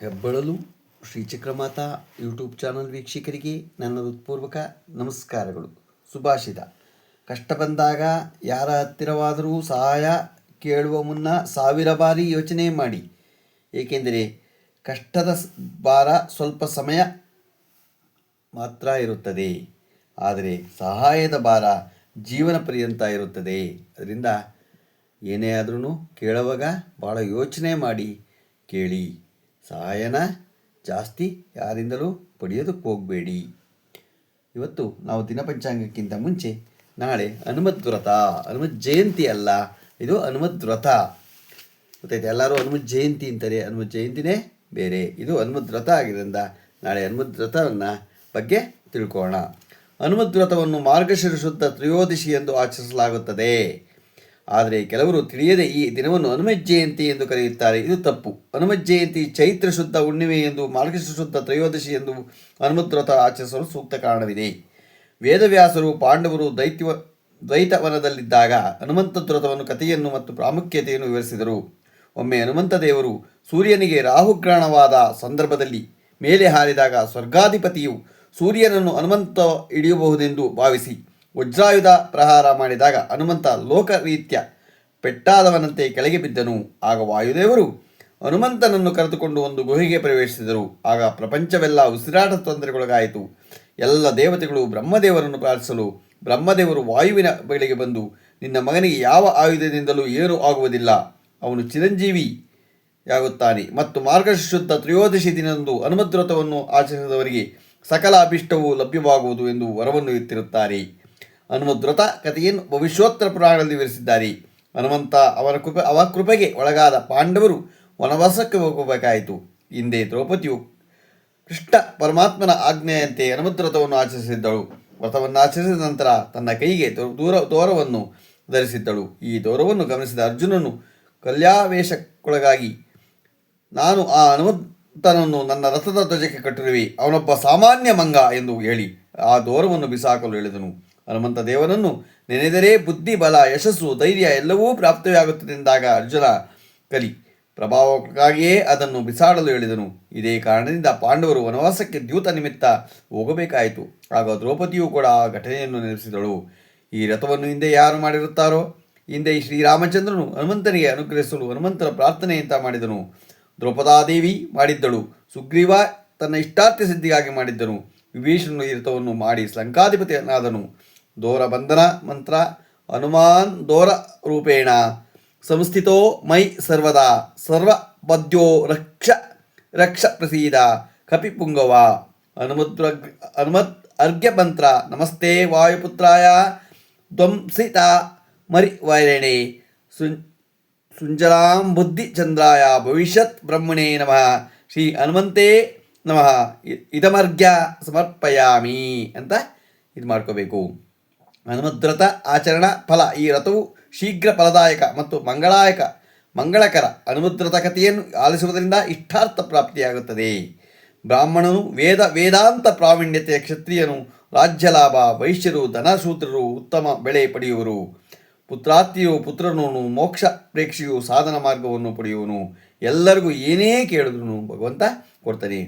ಹೆಬ್ಬಳಲು Shri Chakramata YouTube channel ವೀಕ್ಷಕರಿಗೆ ನನ್ನ ಹೃತ್ಪೂರ್ವಕ ನಮಸ್ಕಾರಗಳು. ಸುಭಾಷಿತ. ಕಷ್ಟ ಬಂದಾಗ ಯಾರ ಹತ್ತಿರವಾದರೂ ಸಹಾಯ ಕೇಳುವ ಮುನ್ನ ಸಾವಿರ ಬಾರಿ ಯೋಚನೆ ಮಾಡಿ. ಏಕೆಂದರೆ ಕಷ್ಟದ ಭಾರ ಸ್ವಲ್ಪ ಸಮಯ ಮಾತ್ರ ಇರುತ್ತದೆ. ಆದರೆ ಸಹಾಯದ ಭಾರ ಜೀವನ ಪರ್ಯಂತ ಇರುತ್ತದೆ. ಅದರಿಂದ ಏನೇ ಆದ್ರೂ ಕೇಳುವಾಗ ಭಾಳ ಯೋಚನೆ ಮಾಡಿ ಕೇಳಿ. ಸಹಾಯನ ಜಾಸ್ತಿ ಯಾರಿಂದಲೂ ಪಡೆಯೋದಕ್ಕೆ ಹೋಗಬೇಡಿ. ಇವತ್ತು ನಾವು ದಿನಪಂಚಾಂಗಕ್ಕಿಂತ ಮುಂಚೆ ನಾಳೆ ಹನುಮದ್ ವ್ರತ. ಹನುಮತ್ ಜಯಂತಿ ಅಲ್ಲ, ಇದು ಹನುಮದ್ ವ್ರತ. ಗೊತ್ತಾಯ್ತು? ಎಲ್ಲರೂ ಹನುಮತ್ ಜಯಂತಿ ಅಂತಾರೆ ಹನುಮತ್ ಜಯಂತಿನೇ ಬೇರೆ. ಇದು ಹನುಮದ್ ವ್ರತ ಆಗಿದ್ದರಿಂದ ನಾಳೆ ಹನುಮದ್ ವ್ರತವನ್ನು ಬಗ್ಗೆ ತಿಳ್ಕೋಣ ಹನುಮದ್ ವ್ರತವನ್ನು ಮಾರ್ಗಶಿರ ಶುದ್ಧ ತ್ರಯೋದಶಿ ಎಂದು ಆಚರಿಸಲಾಗುತ್ತದೆ. ಆದರೆ ಕೆಲವರು ತಿಳಿಯದೆ ಈ ದಿನವನ್ನು ಹನುಮತ್ ಜಯಂತಿ ಎಂದು ಕರೆಯುತ್ತಾರೆ. ಇದು ತಪ್ಪು. ಹನುಮತ್ ಜಯಂತಿ ಚೈತ್ರ ಶುದ್ಧ ಹುಣ್ಣಿಮೆ ಎಂದು ಮಾರ್ಗಶ ಶುದ್ಧ ತ್ರಯೋದಶಿ ಎಂದು ಹನುಮದ್ ವ್ರತ ಆಚರಿಸಲು ಸೂಕ್ತ ಕಾರಣವಿದೆ. ವೇದವ್ಯಾಸರು ಪಾಂಡವರು ದೈತ್ಯವ ದ್ವೈತವನದಲ್ಲಿದ್ದಾಗ ಹನುಮಂತ ವ್ರತವನ್ನು ಕಥೆಯನ್ನು ಮತ್ತು ಪ್ರಾಮುಖ್ಯತೆಯನ್ನು ವಿವರಿಸಿದರು. ಒಮ್ಮೆ ಹನುಮಂತ ದೇವರು ಸೂರ್ಯನಿಗೆ ರಾಹುಗ್ರಹಣವಾದ ಸಂದರ್ಭದಲ್ಲಿ ಮೇಲೆ ಹಾರಿದಾಗ ಸ್ವರ್ಗಾಧಿಪತಿಯು ಸೂರ್ಯನನ್ನು ಹನುಮಂತ ಹಿಡಿಯಬಹುದೆಂದು ಭಾವಿಸಿ ವಜ್ರಾಯುಧ ಪ್ರಹಾರ ಮಾಡಿದಾಗ ಹನುಮಂತ ಲೋಕರೀತ್ಯ ಪೆಟ್ಟಾದವನಂತೆ ಕೆಳಗೆ ಬಿದ್ದನು. ಆಗ ವಾಯುದೇವರು ಹನುಮಂತನನ್ನು ಕರೆದುಕೊಂಡು ಒಂದು ಗುಹೆಗೆ ಪ್ರವೇಶಿಸಿದರು. ಆಗ ಪ್ರಪಂಚವೆಲ್ಲ ಉಸಿರಾಟ ತೊಂದರೆಗೊಳಗಾಯಿತು. ಎಲ್ಲ ದೇವತೆಗಳು ಬ್ರಹ್ಮದೇವರನ್ನು ಪ್ರಾರ್ಥಿಸಲು ಬ್ರಹ್ಮದೇವರು ವಾಯುವಿನ ಬಳಿಗೆ ಬಂದು, ನಿನ್ನ ಮಗನಿಗೆ ಯಾವ ಆಯುಧದಿಂದಲೂ ಏನೂ ಆಗುವುದಿಲ್ಲ. ಅವನು ಚಿರಂಜೀವಿಯಾಗುತ್ತಾನೆ ಮತ್ತು ಮಾರ್ಗಶುದ್ಧ ತ್ರಯೋದಶಿ ದಿನದಂದು ಹನುಮದ್ರತವನ್ನು ಆಚರಿಸಿದವರಿಗೆ ಸಕಲ ಅಭಿಷ್ಟವೂ ಲಭ್ಯವಾಗುವುದು ಎಂದು ವರವನ್ನು ಇತ್ತಿರುತ್ತಾರೆ ಹನುಮದ್ವ್ರತ ಕಥೆಯನ್ನು ಭವಿಷ್ಯೋತ್ತರ ಪುರಾಣದಲ್ಲಿ ವಿವರಿಸಿದ್ದಾರೆ. ಹನುಮಂತ ಅವರ ಕೃಪೆ ಅವ ಕೃಪೆಗೆ ಒಳಗಾದ ಪಾಂಡವರು ವನವಾಸಕ್ಕೆ ಹೋಗಬೇಕಾಯಿತು. ಹಿಂದೆ ದ್ರೌಪದಿಯು ಕೃಷ್ಣ ಪರಮಾತ್ಮನ ಆಜ್ಞೆಯಂತೆ ಹನುಮದ್ರತವನ್ನು ಆಚರಿಸಿದ್ದಳು. ವ್ರತವನ್ನು ಆಚರಿಸಿದ ನಂತರ ತನ್ನ ಕೈಗೆ ದೂರ ದೂರವನ್ನು ಧರಿಸಿದ್ದಳು. ಈ ದೂರವನ್ನು ಗಮನಿಸಿದ ಅರ್ಜುನನು, ಕಲ್ಯಾವೇಶಕ್ಕೊಳಗಾಗಿ ನಾನು ಆ ಹನುಮಂತನನ್ನು ನನ್ನ ರಥದ ಧ್ವಜಕ್ಕೆ ಕಟ್ಟಿರುವೆ. ಅವನೊಬ್ಬ ಸಾಮಾನ್ಯ ಮಂಗ ಎಂದು ಹೇಳಿ ಆ ದೂರವನ್ನು ಬಿಸಾಕಲು ಹೇಳಿದನು ಹನುಮಂತ ದೇವನನ್ನು ನೆನೆದರೆ ಬುದ್ಧಿ, ಬಲ, ಯಶಸ್ಸು, ಧೈರ್ಯ ಎಲ್ಲವೂ ಪ್ರಾಪ್ತಿಯಾಗುತ್ತದೆ ಎಂದಾಗ ಅರ್ಜುನ ಕಲಿ ಪ್ರಭಾವಕ್ಕಾಗಿಯೇ ಅದನ್ನು ಬಿಸಾಡಲು ಹೇಳಿದನು. ಇದೇ ಕಾರಣದಿಂದ ಪಾಂಡವರು ವನವಾಸಕ್ಕೆ ದ್ಯೂತ ನಿಮಿತ್ತ ಹೋಗಬೇಕಾಯಿತು. ಆಗ ದ್ರೌಪದಿಯು ಕೂಡ ಆ ಘಟನೆಯನ್ನು ನೆನೆಸಿದಳು ಈ ರಥವನ್ನು ಹಿಂದೆ ಯಾರು ಮಾಡಿರುತ್ತಾರೋ? ಹಿಂದೆ ಶ್ರೀರಾಮಚಂದ್ರನು ಹನುಮಂತನಿಗೆ ಅನುಗ್ರಹಿಸಲು ಹನುಮಂತನ ಪ್ರಾರ್ಥನೆಯಂತ ಮಾಡಿದನು. ದ್ರೌಪದಾದೇವಿ ಮಾಡಿದ್ದಳು. ಸುಗ್ರೀವ ತನ್ನ ಇಷ್ಟಾರ್ಥ ಸಿದ್ಧಿಗಾಗಿ ಮಾಡಿದ್ದನು. ವಿಭೀಷಣನು ಈ ರಥವನ್ನು ಮಾಡಿ ಲಂಕಾಧಿಪತಿಯನ್ನಾದನು ದೋರ ಬಂಧನ ಮಂತ್ರ ಹನುಮಾನ್ ದೋರ ರೂಪೇಣ. ಸಂಸ್ಥಿತೋ ಮೈ ಸರ್ವದಾ ಪದ್ಯೋ ರಕ್ಷ ರಕ್ಷ ಪ್ರಸೀದ ಕಪಿಪುಂಗವ ಹನುಮದ್ರ ಹನುಮತ್ ಅರ್ಘ್ಯಮಂತ್ರ ನಮಸ್ತೆ ವಾಯುಪುತ್ರಾಯ ಧ್ವಂಸಿತ ಮರಿ ವೈರಣೆ. ಸುಂ ಬುದ್ಧಿ ಬುದ್ಧಿಚಂದ್ರಾಯ ಭವಿಷ್ಯತ್ ಬ್ರಹ್ಮಣೇ ನಮಃ. ಶ್ರೀ ಹನುಮಂತೇ ನಮಃ. ಇದಮರ್ಘ್ಯ ಸಮರ್ಪಯಾಮಿ ಅಂತ ಇದು ಮಾಡ್ಕೋಬೇಕು. ಹನುಮದ್ರಥ ಆಚರಣ ಫಲ. ಈ ರಥವು ಶೀಘ್ರ ಫಲದಾಯಕ ಮತ್ತು ಮಂಗಳಾಯಕ, ಮಂಗಳಕರ ಹನುಮದ್ರಥ ಕಥೆಯನ್ನು ಆಲಿಸುವುದರಿಂದ ಇಷ್ಟಾರ್ಥ ಪ್ರಾಪ್ತಿಯಾಗುತ್ತದೆ. ಬ್ರಾಹ್ಮಣನು ವೇದ, ವೇದಾಂತ ಪ್ರಾವೀಣ್ಯತೆಯ ಕ್ಷತ್ರಿಯನು, ರಾಜ್ಯ ಲಾಭ, ವೈಶ್ಯರು, ಧನಸೂತ್ರರು, ಉತ್ತಮ ಬೆಳೆ ಪಡೆಯುವರು. ಪುತ್ರಾತ್ಯು ಪುತ್ರನು ಮೋಕ್ಷ ಪ್ರೇಕ್ಷೆಯು ಸಾಧನ ಮಾರ್ಗವನ್ನು ಪಡೆಯುವನು. ಎಲ್ಲರಿಗೂ ಏನೇ ಕೇಳಿದ್ರು ಭಗವಂತ ಕೊಡ್ತಾನೆ.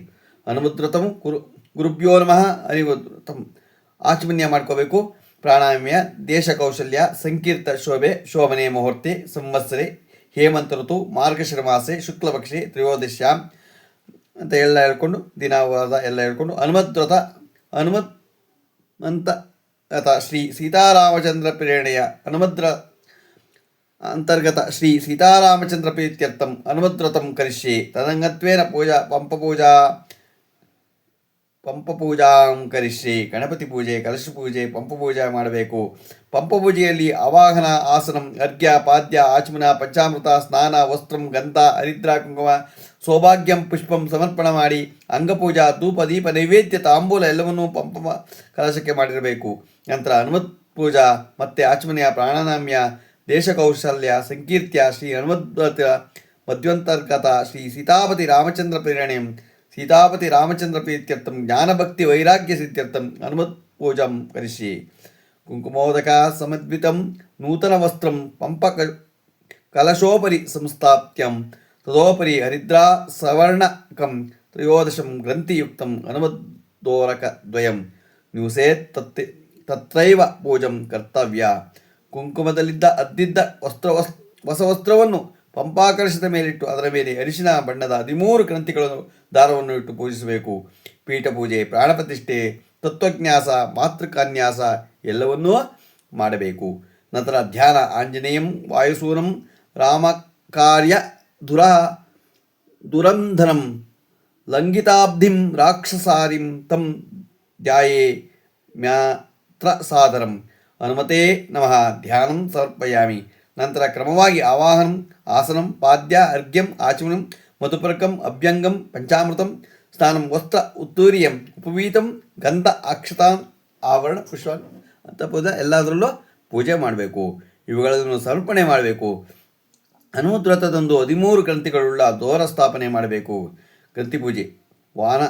ಹನುಮದ್ರತಮು ಗುರು ಗುರುಭ್ಯೋ ನಮಃ ಹರಿವೃತಂ ಆಚಮನ್ಯ ಮಾಡ್ಕೋಬೇಕು. ಪ್ರಾಣಾಯಾಮ ದೇಶ ಕೌಶಲ್ಯ ಸಂಕೀರ್ತ ಶೋಭೆ ಶೋಭನೆ ಮುಹೂರ್ತಿ, ಸಂವತ್ಸರಿ, ಹೇಮಂತ ಋತು, ಮಾರ್ಗಶಿರ ಮಾಸೆ, ಶುಕ್ಲಪಕ್ಷೆ ತ್ರಯೋದಶ್ಯಾಂ ಅಂತ ಎಲ್ಲ ಹೇಳ್ಕೊಂಡು ದಿನವಾದ ಎಲ್ಲ ಹೇಳ್ಕೊಂಡು ಹನುಮದ್ವತ ಹನುಮತ್ ಅಂತ ಅಥ ಶ್ರೀ ಸೀತಾರಾಮಚಂದ್ರ ಪ್ರೇರಣೆಯ ಹನುಮದ್ರ ಅಂತರ್ಗತ ಶ್ರೀ ಸೀತಾರಾಮಚಂದ್ರ ಪ್ರೀತ್ಯರ್ಥಂ ಹನುಮದ್ರತಂ ಕರಿಷ್ಯೆ, ತದಂಗತ್ವೇನ ಪೂಜಾ, ಪಂಪಪೂಜಾ. ಪಂಪಪೂಜಾಂ ಕರಿಷ್ಯೆ, ಗಣಪತಿ ಪೂಜೆ, ಕಲಶ ಪೂಜೆ, ಪಂಪ ಪೂಜೆ ಮಾಡಬೇಕು. ಪಂಪ ಪೂಜೆಯಲ್ಲಿ ಅವಾಹನ ಆಸನಂ, ಅರ್ಘ್ಯ, ಪಾದ್ಯ, ಆಚಮನ, ಪಂಚಾಮೃತ, ಸ್ನಾನ, ವಸ್ತ್ರಂ, ಗಂಧ, ಹರಿದ್ರಾ, ಕುಂಕುಮ, ಸೌಭಾಗ್ಯಂ, ಪುಷ್ಪಂ ಸಮರ್ಪಣ ಮಾಡಿ ಅಂಗಪೂಜಾ ಧೂಪ, ದೀಪ, ನೈವೇದ್ಯ, ತಾಂಬೂಲ ಎಲ್ಲವನ್ನೂ ಪಂಪ ಕಲಶಕ್ಕೆ ಮಾಡಿರಬೇಕು. ನಂತರ ಹನುಮತ್ ಪೂಜಾ, ಮತ್ತೆ ಆಚಮನೆಯ ಪ್ರಾಣನಾಮ್ಯ ದೇಶ ಕೌಶಲ್ಯ ಸಂಕೀರ್ತ್ಯ, ಶ್ರೀ ಹನುಮದ್ವತ ಮಧ್ವಂತರ್ಗತ ಶ್ರೀ ಸೀತಾಪತಿ ರಾಮಚಂದ್ರ ಪ್ರೇರಣೆ. ಸೀತಾಪತಿ ರಾಮಚಂದ್ರ ಪ್ರೀತ್ಯರ್ಥಂ ಜ್ಞಾನಭಕ್ತಿ ವೈರಾಗ್ಯ ಸಿದ್ಧ್ಯರ್ಥಂ ಹನುಮತ್ ಪೂಜಾಂ ಕರಿಷ್ಯೆ ಕುಂಕುಮೋದಕ ಸಮದ್ವಿತಂ ನೂತನ ವಸ್ತ್ರಂ ಪಂಪ ಕಲಶೋಪರಿ ಸಂಸ್ಥಾಪ್ಯಂ ತದೋಪರಿ ಹರಿದ್ರಾ ಸವರ್ಣಕಂ ತ್ರಯೋದಶಂ ಗ್ರಂಥಿಯುಕ್ತಂ ಅನುಮದ್ದೋರಕದ್ವಯಂ ನ್ಯೂಸೇತ್ ತತ್ತಿ ತತ್ರೈವ ಪೂಜಂ ಕರ್ತವ್ಯ ಕುಂಕುಮದಲ್ಲಿದ್ದ ಅದ್ದಿದ್ದ ವಸ್ತ್ರ ವಸ್ ಹೊಸ ವಸ್ತ್ರವನ್ನು ಪಂಪಾಕರ್ಷದ ಮೇಲಿಟ್ಟು ಅದರ ಮೇಲೆ ಅರಿಶಿನ ಬಣ್ಣದ ಹದಿಮೂರು ಗ್ರಂಥಿಗಳನ್ನು ದಾರವನ್ನು ಇಟ್ಟು ಪೂಜಿಸಬೇಕು. ಪೀಠ ಪೂಜೆ ಪ್ರಾಣಪ್ರತಿಷ್ಠೆ ತತ್ವಜ್ಞಾಸ, ಮಾತೃಕಾನ್ಯಾಸ ಎಲ್ಲವನ್ನೂ ಮಾಡಬೇಕು. ನಂತರ ಧ್ಯಾನ, ಆಂಜನೇಯಂ, ವಾಯುಸೂರಂ, ರಾಮಕಾರ್ಯ, ದುರ, ದುರಂಧನಂ ಲಂಘಿತಾಬ್ಧಿಂ ರಾಕ್ಷಸಾರಿಂ, ತಂ ಧ್ಯಾಯೇ ಮ್ಯಾತ್ರ ಸಾದರಂ ಹನುಮತೆ ನಮಃ. ಧ್ಯಾನಂ ಸಮರ್ಪಯಾಮಿ. ನಂತರ ಕ್ರಮವಾಗಿ ಆವಾಹನಂ, ಆಸನಂ, ಪಾದ್ಯ, ಅರ್ಘ್ಯಂ, ಆಚಮನಂ, ಮಧುಪರ್ಕಂ, ಅಭ್ಯಂಗಂ, ಪಂಚಾಮೃತಂ, ಸ್ನಾನಂ, ವಸ್ತ್ರ, ಉತ್ತೂರಿಯಂ, ಉಪವೀತಂ, ಗಂಧ, ಅಕ್ಷತಾಂ, ಆವರಣ ಪುಷ್ಪ ಅಂತ ಪೂಜೆ ಎಲ್ಲದರಲ್ಲೂ ಪೂಜೆ ಮಾಡಬೇಕು. ಇವುಗಳನ್ನು ಸಮರ್ಪಣೆ ಮಾಡಬೇಕು. ಹನುಮದ್ರಥದಂದು ಹದಿಮೂರು ಗ್ರಂಥಿಗಳುಳ್ಳ ದೋರ ಸ್ಥಾಪನೆ ಮಾಡಬೇಕು. ಗ್ರಂಥಿ ಪೂಜೆ. ವಾನ,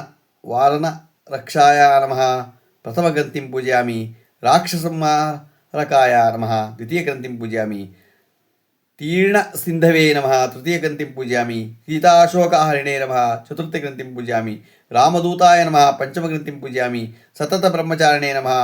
ವಾರನ ರಕ್ಷಾಯ ನಮಃ. ಪ್ರಥಮ ಗ್ರಂಥಿಂ ಪೂಜಯಾಮಿ. ರಾಕ್ಷಸಂಹಾರಕಾಯ ನಮಃ. ದ್ವಿತೀಯ ಗ್ರಂಥಿಂ ಪೂಜಯಾಮಿ. ತೀರ್ಣ ಸಿಂಧವೇ ನಮಃ, ತೃತೀಯ ಗ್ರಂಥಿಂ ಪೂಜಯಾಮಿ ಸೀತಾಶೋಕಹರಿಣೇ ನಮಃ, ಚತುರ್ಥ ಗ್ರಂಥಿಂ ಪೂಜಯಾಮಿ ರಾಮದೂತಾಯ ನಮಃ, ಪಂಚಮ ಗ್ರಂಥಿಂ ಪೂಜಯಾಮಿ ಸತತ ಬ್ರಹ್ಮಚಾರಣೇ ನಮಃ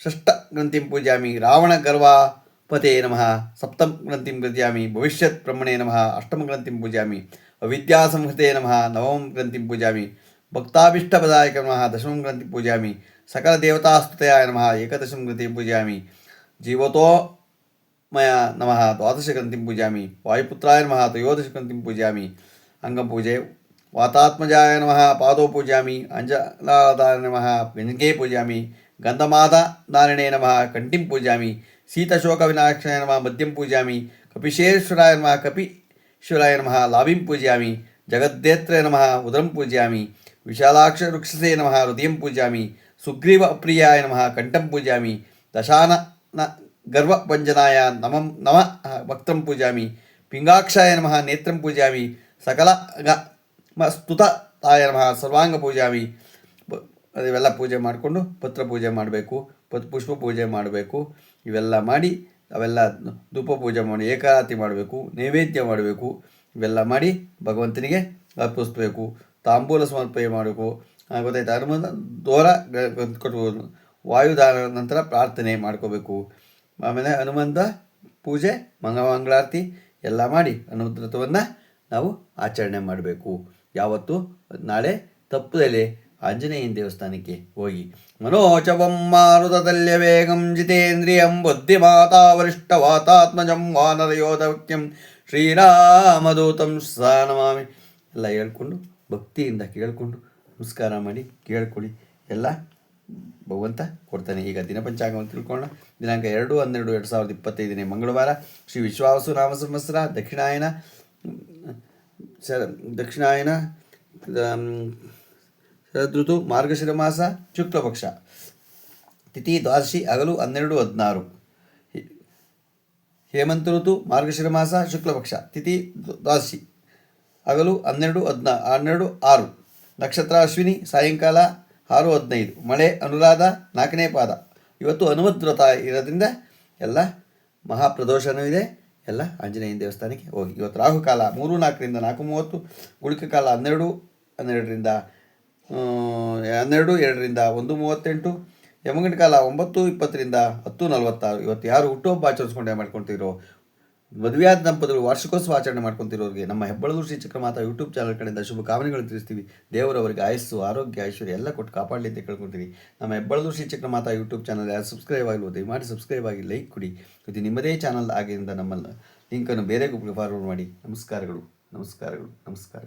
ಷಷ್ಠ ಗ್ರಂಥಿಂ ಪೂಜಯಾಮಿ ರಾವಣ ಗರ್ವಾಪತೆ ನಮಃ, ಸಪ್ತಮ ಗ್ರಂಥಿಂ ಪೂಜಯಾಮಿ ಭವಿಷ್ಯತ್ ಬ್ರಹ್ಮಣೇ ನಮಃ, ಅಷ್ಟಮ ಗ್ರಂಥಿಂ ಪೂಜಯಾಮಿ ಅವಿದ್ಯಾಸಂಹೃತೆ ನಮಃ, ನವಮ ಗ್ರಂಥಿಂ ಪೂಜಯಾಮಿ ಭಕ್ತಾಭೀಷ್ಟಪದಾಯಕ ನಮಃ, ದಶಮಂ ಗ್ರಂಥಿಂ ಪೂಜಯಾಮಿ ಸಕಲ ದೇವತಾಸ್ತುತೆಯ ನಮಃ ಏಕದಶಂ ಗ್ರಂಥಿಂ ಪೂಜಯಾಮಿ ಜೀವತೋ ಮಯ ನಮಃ ದ್ವಾದಶ ಗ್ರಂಥಿಂ ಪೂಜಾಮಿ ವಾಯುಪುತ್ರಾಯ ನಮಃ ತ್ರಯೋದಶ ಗ್ರಂಥಿಂ ಪೂಜಾಮಿ ಅಂಗಂ ಪೂಜೆ ವಾತಾತ್ಮಜಾಯ ನಮಃ ಪಾದೋ ಪೂಜಾಮಿ ಅಂಜನಾದಾಯ ನಮಃ ಗಂಗೆ ಪೂಜಾಮಿ ಗಂಧಮಾದ ನಾರಿಣೇ ನಮಃ ಕಂಠಿಂ ಪೂಜಾಮಿ ಶೀತಶೋಕ ವಿನಾಶಾಯ ನಮಃ ಮದ್ಯಂ ಪೂಜಾಮಿ ಕಪಿಶೇಶ್ವರಾಯ ನಮಃ ಕಪಿಶ್ವರಾಯ ನಮಃ ಲಾಭಿಂ ಪೂಜಯಾಮಿ ಜಗದ್ದೇತ್ರ ನಮಃ ಉದರಂ ಪೂಜಯಾಮಿ ವಿಶಾಲಾಕ್ಷ ವೃಕ್ಷಸೇ ನಮಃ ಹೃದಯಂ ಪೂಜಾಮಿ ಭಂಜನಾಯ ಅಪ್ರಿಯಾಯ ನಮಃ ನಮಂ ವಕ್ತಂ ಪೂಜಾಮಿ ಪಿಂಗಾಕ್ಷಾಯ ನಮಃ ನೇತ್ರಂ ಪೂಜಾಮಿ ಸಕಲ ಗ ಮ ಸ್ತುತಾಯ ನಮಃ ಸರ್ವಾಂಗ ಪೂಜಾಮಿ ಇವೆಲ್ಲ ಪೂಜೆ ಮಾಡಿಕೊಂಡು ಪತ್ರ ಪೂಜೆ ಮಾಡಬೇಕು ಪತ್ ಪುಷ್ಪ ಪೂಜೆ ಮಾಡಬೇಕು, ಇವೆಲ್ಲ ಮಾಡಿ ಅವೆಲ್ಲ ಧೂಪ ಪೂಜೆ ಮಾಡಿ, ಏಕಾರತಿ ಮಾಡಬೇಕು, ನೈವೇದ್ಯ ಮಾಡಬೇಕು, ಇವೆಲ್ಲ ಮಾಡಿ ಭಗವಂತನಿಗೆ ಅರ್ಪಿಸಬೇಕು, ತಾಂಬೂಲ ಸಮರ್ಪಣೆ ಮಾಡಬೇಕು. ಗೊತ್ತಾಯ್ತು? ಅದ್ರ ದೂರ ಕಟ್ಬೋದು ವಾಯುದಾನ ನಂತರ ಪ್ರಾರ್ಥನೆ ಮಾಡ್ಕೋಬೇಕು. ಆಮೇಲೆ ಹನುಮಂತ ಪೂಜೆ ಮಂಗಮಂಗಳಾರತಿ ಎಲ್ಲ ಮಾಡಿ ಹನುಮಂತ ನಾವು ಆಚರಣೆ ಮಾಡಬೇಕು. ಯಾವತ್ತು? ನಾಳೆ ತಪ್ಪದಲ್ಲಿ ಆಂಜನೇಯನ ದೇವಸ್ಥಾನಕ್ಕೆ ಹೋಗಿ. ಮನೋಚವಂ ಮಾರುತದಲ್ಯ ವೇಗಂ ಜಿತೇಂದ್ರಿಯಂ ಬುದ್ಧಿಮಾತಾ ವರಿಷ್ಠ ವಾತಾತ್ಮಜಂ ವಾನರಯೋಧವ್ಯಕ್ಯಂ ಶ್ರೀರಾಮದೂತಂ ಸ್ನಾನಮಾಮಿ ನಮಾಮಿ. ಎಲ್ಲ ಹೇಳ್ಕೊಂಡು ಭಕ್ತಿಯಿಂದ ಕೇಳಿಕೊಂಡು ನಮಸ್ಕಾರ ಮಾಡಿ ಕೇಳ್ಕೊಳ್ಳಿ. ಎಲ್ಲ ಭಗವಂತ ಕೊಡ್ತಾನೆ. ಈಗ ದಿನಪಂಚಾಂಗವನ್ನು ತಿಳ್ಕೊಳ್ಳೋಣ. ದಿನಾಂಕ ಎರಡು, ಹನ್ನೆರಡು, ಎರಡು ಸಾವಿರದ ಇಪ್ಪತ್ತೈದನೇ ಮಂಗಳವಾರ ಶ್ರೀ ವಿಶ್ವಾಸು ನಾಮ ಸಂವತ್ಸರ ದಕ್ಷಿಣಾಯನ ಶ ದಕ್ಷಿಣಾಯನ ಋತು ಮಾರ್ಗಶಿರ ಮಾಸ ಶುಕ್ಲಪಕ್ಷ. ತಿಥಿ, ದ್ವಾದಶಿ, ಹಗಲು, ಹನ್ನೆರಡು, ಹದಿನಾರು. ಹೇಮಂತ ಋತು ಮಾರ್ಗಶಿರ ಮಾಸ ಶುಕ್ಲಪಕ್ಷ. ತಿಥಿ, ದ್ವಾದಶಿ, ಹಗಲು, ಹನ್ನೆರಡು, ಹದಿನಾ, ಹನ್ನೆರಡು, ಆರು. ನಕ್ಷತ್ರ, ಅಶ್ವಿನಿ, ಸಾಯಂಕಾಲ ಆರು ಹದಿನೈದು. ಮಳೆ ಅನುರಾಧ ನಾಲ್ಕನೇ ಪಾದ. ಇವತ್ತು ಹನುಮದ್ ಇರೋದ್ರಿಂದ ಎಲ್ಲ ಮಹಾಪ್ರದೋಷನೂ ಇದೆ. ಎಲ್ಲ ಆಂಜನೇಯನ ದೇವಸ್ಥಾನಕ್ಕೆ ಹೋಗಿ. ಇವತ್ತು ರಾಹುಕಾಲ ಮೂರು ನಾಲ್ಕರಿಂದ ನಾಲ್ಕು ಮೂವತ್ತು ಗುಳಿಕ ಕಾಲ ಹನ್ನೆರಡು, ಹನ್ನೆರಡರಿಂದ ಹನ್ನೆರಡು, ಎರಡರಿಂದ ಒಂದು ಮೂವತ್ತೆಂಟು ಯಮಗಂಟ ಕಾಲ ಒಂಬತ್ತು, ಇಪ್ಪತ್ತರಿಂದ ಹತ್ತು ನಲವತ್ತಾರು. ಇವತ್ತು ಯಾರು ಹುಟ್ಟುಹಬ್ಬ ಆಚರಿಸ್ಕೊಂಡೆ ಮಾಡ್ಕೊತಿರೋ ಮದುವೆಯಾದ ದಂಪತಿಗಳು ವಾರ್ಷಿಕೋತ್ಸವ ಆಚರಣೆ ಮಾಡ್ಕೊತಿರೋರಿಗೆ ನಮ್ಮ ಹೆಬ್ಬಳದು ಶ್ರೀ ಚಕ್ರಮಾತಾ ಯೂಟ್ಯೂಬ್ ಚಾನಲ್ ಕಡೆಯಿಂದ ಶುಭ ತಿಳಿಸ್ತೀವಿ. ದೇವರವರಿಗೆ ಆಯಸ್ಸು, ಆರೋಗ್ಯ, ಐಶ್ವರ್ಯ ಎಲ್ಲ ಕೊಟ್ಟು ಕಾಪಾಡಲಿ ಅಂತ ನಮ್ಮ ಹೆಬ್ಬಳದು ಶ್ರೀ ಚಕ್ರಮಾತಾ ಯೂಟ್ಯೂಬ್ ಚಾನಲ್ ಯಾರು ಸಬ್ಸ್ಕ್ರೈಬ್ ಆಗಿಲ್ಲ ದಯಮಾಡಿ ಸಬ್ಸ್ಕ್ರೈಬ್ ಆಗಿ ಲೈಕ್ ಕೊಡಿ. ಇದು ನಿಮ್ಮದೇ ಚಾನಲ್ ಆಗಿದ್ದರಿಂದ ನಮ್ಮ ಲಿಂಕನ್ನು ಬೇರೆ ಗ್ರೂಪ್ಗೆ ಫಾರ್ವರ್ಡ್ ಮಾಡಿ. ನಮಸ್ಕಾರಗಳು. ನಮಸ್ಕಾರಗಳು. ನಮಸ್ಕಾರ